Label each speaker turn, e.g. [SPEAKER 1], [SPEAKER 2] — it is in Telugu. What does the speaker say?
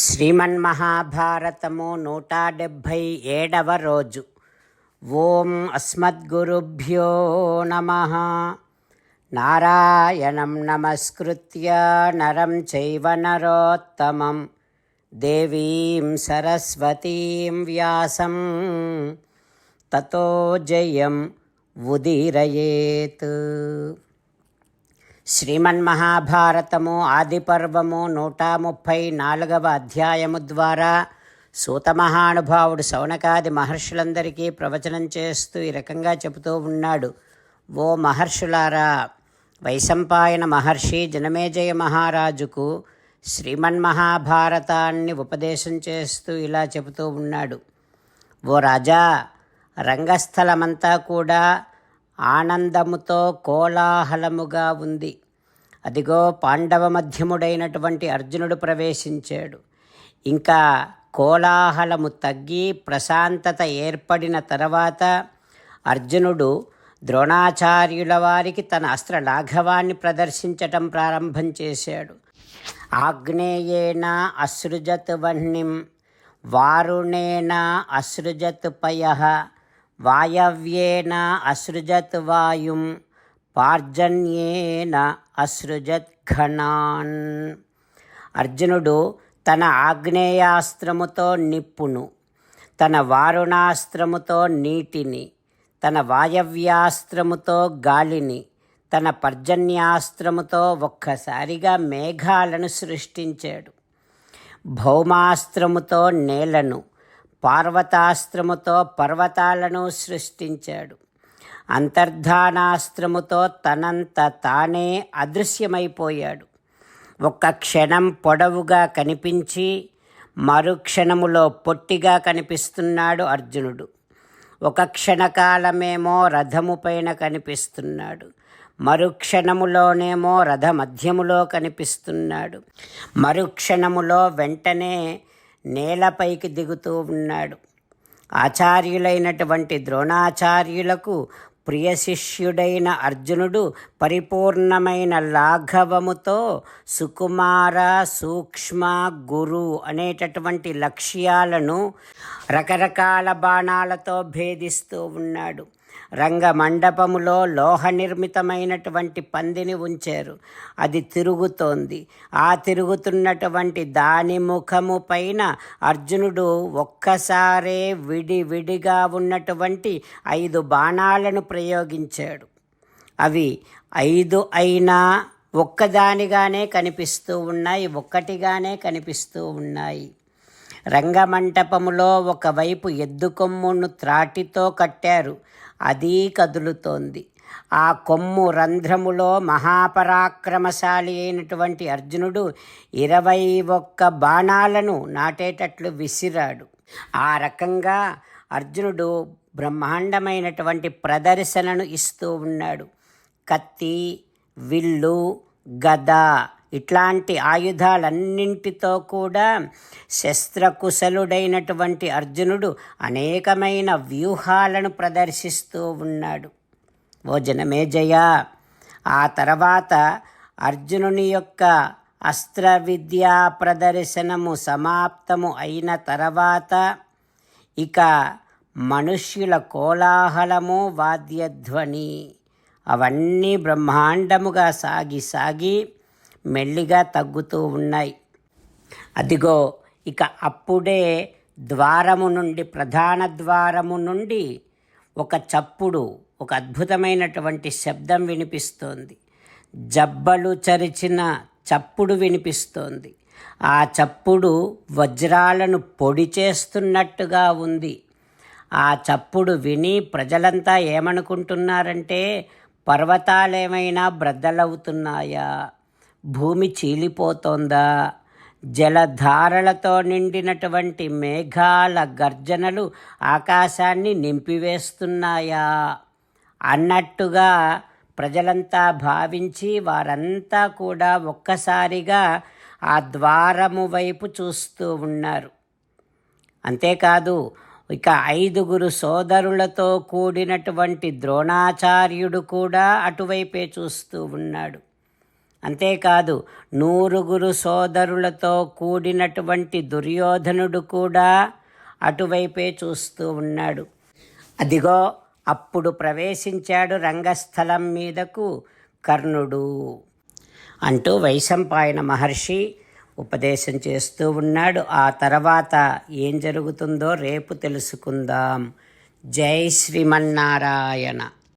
[SPEAKER 1] శ్రీమన్మహాభారతము నూట డెబ్భై ఏడవ రోజు ఓం అస్మద్గురుభ్యో నమ నారాయణం నమస్కృత్య నరం చైవ నరోత్తమం దేవీం సరస్వతీం వ్యాసం తతో జయం ఉదీరయేత్ శ్రీమన్మహాభారతము ఆదిపర్వము నూట ముప్పై నాలుగవ అధ్యాయము ద్వారా సూతమహానుభావుడు శౌనకాది మహర్షులందరికీ ప్రవచనం చేస్తూ ఈ రకంగా చెబుతూ ఉన్నాడు. ఓ మహర్షులారా వైశంపాయన మహర్షి జనమేజయ మహారాజుకు శ్రీమన్మహాభారతాన్ని ఉపదేశం చేస్తూ ఇలా చెబుతూ ఉన్నాడు. ఓ రాజా రంగస్థలమంతా కూడా ఆనందముతో కోలాహలముగా ఉంది. అదిగో పాండవ మధ్యముడైనటువంటి అర్జునుడు ప్రవేశించాడు. ఇంకా కోలాహలము తగ్గి ప్రశాంతత ఏర్పడిన తర్వాత అర్జునుడు ద్రోణాచార్యుల వారికి తన అస్త్ర లాఘవాన్ని ప్రదర్శించటం ప్రారంభం చేశాడు. ఆగ్నేయేన అసృజత్ వహ్నిం వారుణేన అసృజత్ పయ వాయవ్యేన అసృజత్ వాయుం పార్జన్యేన అసృజత్ ఘనాన్ అర్జునుడు తన ఆగ్నేయాస్త్రముతో నిప్పును తన వారుణాస్త్రముతో నీటిని తన వాయవ్యాస్త్రముతో గాలిని తన పర్జన్యాస్త్రముతో ఒక్కసారిగా మేఘాలను సృష్టించాడు. భౌమాస్త్రముతో నేలను పార్వతాస్త్రముతో పర్వతాలను సృష్టించాడు. అంతర్ధానాస్త్రముతో తనంత తానే అదృశ్యమైపోయాడు. ఒక్క క్షణం పొడవుగా కనిపించి మరుక్షణములో పొట్టిగా కనిపిస్తున్నాడు అర్జునుడు. ఒక క్షణకాలమేమో రథము పైన కనిపిస్తున్నాడు. మరుక్షణములోనేమో రథ మధ్యములో కనిపిస్తున్నాడు. మరుక్షణములో వెంటనే నేలపైకి దిగుతూ ఉన్నాడు. ఆచార్యులైనటువంటి ద్రోణాచార్యులకు ప్రియ శిష్యుడైన అర్జునుడు పరిపూర్ణమైన లాఘవముతో సుకుమార సూక్ష్మ గురు అనేటటువంటి లక్ష్యాలను రకరకాల బాణాలతో భేదిస్తూ ఉన్నాడు. రంగమండపములో లోహ నిర్మితమైనటువంటి పందిని ఉంచారు. అది తిరుగుతోంది. ఆ తిరుగుతున్నటువంటి దాని ముఖము పైన అర్జునుడు ఒక్కసారే విడి విడిగా ఉన్నటువంటి ఐదు బాణాలను ప్రయోగించాడు. అవి ఐదు అయినా ఒక్కదానిగానే కనిపిస్తూ ఉన్నాయి ఒక్కటిగానే కనిపిస్తూ ఉన్నాయి. రంగమంటపములో ఒకవైపు ఎద్దు కొమ్మును త్రాటితో కట్టారు. అది కదులుతోంది. ఆ కొమ్ము రంధ్రములో మహాపరాక్రమశాలి అయినటువంటి అర్జునుడు ఇరవై ఒక్క బాణాలను నాటేటట్లు విసిరాడు. ఆ రకంగా అర్జునుడు బ్రహ్మాండమైనటువంటి ప్రదర్శనను ఇస్తూ ఉన్నాడు. కత్తి విల్లు గద ఇట్లాంటి ఆయుధాలన్నింటితో కూడా శస్త్రకుశలుడైనటువంటి అర్జునుడు అనేకమైన వ్యూహాలను ప్రదర్శిస్తూ ఉన్నాడు. ఓ జనమేజయ ఆ తర్వాత అర్జునుని యొక్క అస్త్ర విద్యా ప్రదర్శనము సమాప్తము అయిన తర్వాత ఇక మనుష్యుల కోలాహలము వాద్యధ్వని అవన్నీ బ్రహ్మాండముగా సాగి సాగి మెల్లిగా తగ్గుతూ ఉన్నాయి. అదిగో ఇక అప్పుడే ద్వారము నుండి ప్రధాన ద్వారము నుండి ఒక చప్పుడు ఒక అద్భుతమైనటువంటి శబ్దం వినిపిస్తోంది. జబ్బలు చరిచిన చప్పుడు వినిపిస్తోంది. ఆ చప్పుడు వజ్రాలను పొడి చేస్తున్నట్టుగా ఉంది. ఆ చప్పుడు విని ప్రజలంతా ఏమనుకుంటున్నారంటే పర్వతాలేమైనా బ్రద్దలవుతున్నాయా? భూమి చీలిపోతోందా? జలధారలతో నిండినటువంటి మేఘాల గర్జనలు ఆకాశాన్ని నింపివేస్తున్నాయా? అన్నట్టుగా ప్రజలంతా భావించి వారంతా కూడా ఒక్కసారిగా ఆ ద్వారము వైపు చూస్తూ ఉన్నారు. అంతేకాదు ఇక ఐదుగురు సోదరులతో కూడినటువంటి ద్రోణాచార్యుడు కూడా అటువైపే చూస్తూ ఉన్నాడు. అంతేకాదు నూరుగురు సోదరులతో కూడినటువంటి దుర్యోధనుడు కూడా అటువైపే చూస్తూ ఉన్నాడు. అదిగో అప్పుడు ప్రవేశించాడు రంగస్థలం మీదకు కర్ణుడు అంటూ వైశంపాయన మహర్షి ఉపదేశం చేస్తూ ఉన్నాడు. ఆ తర్వాత ఏం జరుగుతుందో రేపు తెలుసుకుందాం. జై శ్రీమన్నారాయణ.